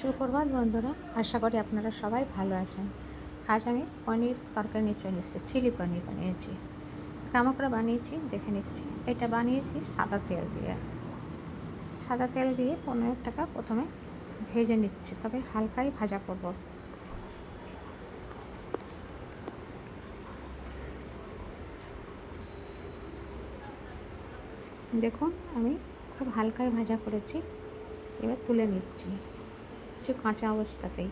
সুপ্রভাত বন্ধুরা। আশা করি আপনারা সবাই ভালো আছেন। আজ আমি পনির তরকারি নিয়ে চলে এসেছি, চিলি পনির বানিয়েছি। কেমন করে বানিয়েছি, দেখে নিচ্ছি। এটা বানিয়েছি সাদা তেল দিয়ে। সাদা তেল দিয়ে পনেরো টাকা প্রথমে ভেজে নিচ্ছি, তবে হালকাই ভাজা করব। দেখুন, আমি খুব হালকাই ভাজা করেছি। এবার তুলে নিচ্ছি। কিছু কাঁচা অবস্থাতেই।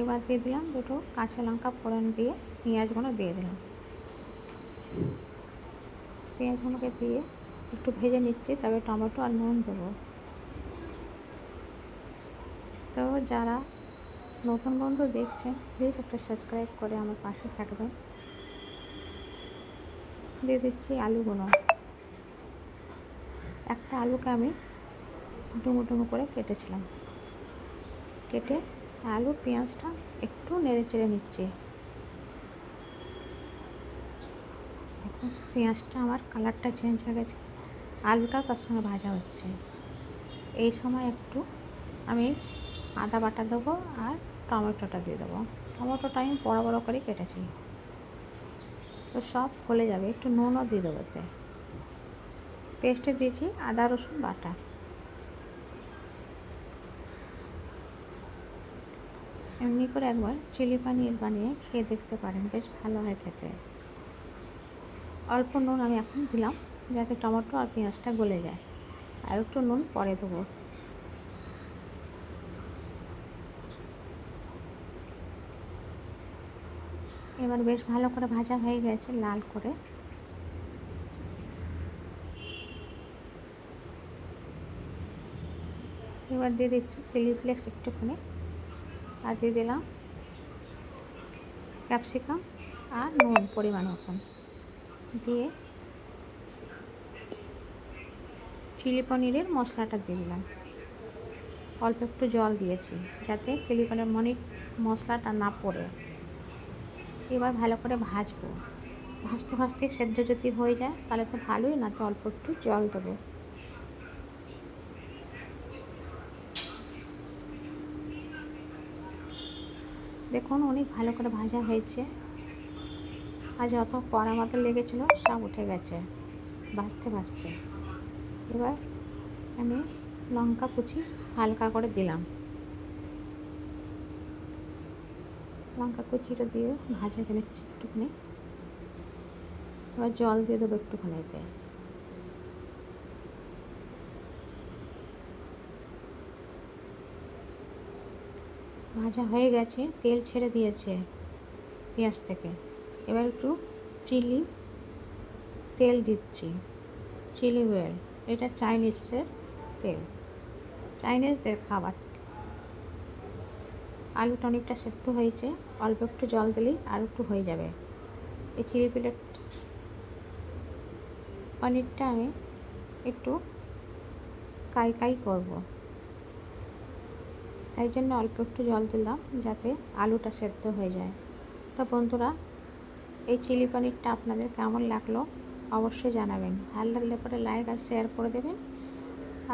এবার দিয়ে দিলাম দুটো কাঁচা লঙ্কা ফোড়ন দিয়ে পেঁয়াজগুলো দিয়ে দিলাম। পেঁয়াজগুলোকে দিয়ে একটু ভেজে নিচ্ছি, তবে টমেটো আর নুন দেবো। তো যারা নতুন বন্ধু দেখছেন প্লিজ একটা সাবস্ক্রাইব করে আমার পাশে থাকবেন। দিয়ে দিচ্ছি আলুগুলো একটা আলুকে আমি ডুমো ডুমো করে কেটেছিলাম। কেটে আলু, পেঁয়াজটা একটু নেড়ে চেড়ে নিচ্ছি। এখন পেঁয়াজটা আমার কালারটা চেঞ্জ হয়ে গেছে। আলুটা তার সঙ্গে ভাজা হচ্ছে। এই সময় একটু আমি আদা বাটা দেবো আর টমেটোটা দিয়ে দেবো। টমেটোটা আমি বড়ো বড়ো করে কেটেছি। তো সব গলে যাবে। একটু নুনও দিয়ে দেবো এতে। পেস্টে দিয়েছি আদা, রসুন, বাটা। এমনি করে একবার চিলি পানির বানিয়ে খেয়ে দেখতে পারেন। বেশ ভালো হয় খেতে। অল্প নুন আমি এখন দিলাম, যাতে টমেটো আর পেঁয়াজটা গলে যায়। আর একটু নুন পরে দেবো। এবার বেশ ভালো করে ভাজা হয়ে গেছে লাল করে। এবার দিয়ে দিচ্ছি চিলি ফ্লেক্স একটুখানি। আর দিয়ে দিলাম ক্যাপসিকাম আর নুন পরিমাণ মতন। দিয়ে চিলি পনিরের মশলাটা দিয়ে দিলাম। অল্প একটু জল দিয়েছি যাতে চিলি পনির মনির মশলাটা না পড়ে। এবার ভালো করে ভাজবো। ভাজতে ভাজতে সেদ্ধ যদি হয়ে যায়, তাহলে তো ভালোই না তো অল্প একটু জল দেবো। দেখুন, অনেক ভালো করে ভাজা হয়েছে। আর যত কড়া মতো লেগেছিলো, সব উঠে গেছে, ভাজতে ভাজতে। এবার আমি লঙ্কা কুচি হালকা করে দিলাম। লঙ্কা কুচিটা দিয়ে ভাজা নিচ্ছি একটুখানি। এবার জল দিয়ে দেবো একটুখানি এতে ভাজা হয়ে গেছে, তেল ছেড়ে দিয়েছে পেঁয়াজ থেকে। এবার একটু চিলি তেল দিচ্ছি। চিলি অয়েল এটা চাইনিজের তেল। চাইনিজদের খাবার আলুটা অনেকটা সেদ্ধ হয়েছে, অল্প একটু জল দিলেই আর একটু হয়ে যাবে। এই চিলি প্লেট পনিরটা আমি একটু কাই কাই করব। তাই জন্য অল্প একটু জল দিলাম যাতে আলুটা সেদ্ধ হয়ে যায়। তো বন্ধুরা, এই চিলি পনিরটা আপনাদের কেমন লাগল অবশ্যই জানাবেন। ভালো লাগলে পরে লাইক আর শেয়ার করে দেবেন।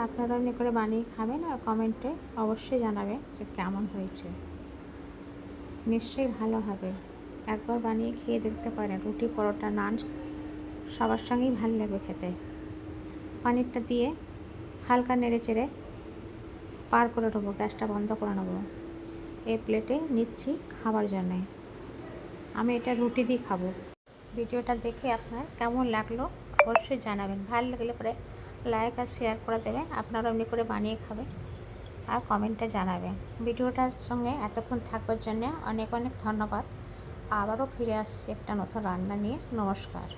আপনারা এমনি করে বানিয়ে খাবেন আর কমেন্টে অবশ্যই জানাবেন যে কেমন হয়েছে। নিশ্চয়ই ভালো হবে। একবার বানিয়ে খেয়ে দেখতে পারেন, রুটি, পরোটা, নান, সবার সঙ্গেই ভালো লাগবে খেতে। পানিরটা দিয়ে হালকা নেড়ে চেড়ে পার করে নেব, গ্যাসটা বন্ধ করে নেব। এই প্লেটে নিচ্ছি খাবার জন্যে। আমি এটা রুটি দিয়ে খাব। ভিডিওটা দেখে আপনার কেমন লাগল অবশ্যই জানাবেন। ভালো লাগলে পরে লাইক আর শেয়ার করে দেবেন। আপনারা এমনি করে বানিয়ে খাবেন। আর কমেন্টে জানাবেন। ভিডিওটার সঙ্গে এতক্ষণ থাকার জন্য অনেক অনেক ধন্যবাদ। আবারও ফিরে আসছি একটা নতুন রান্না নিয়ে। নমস্কার।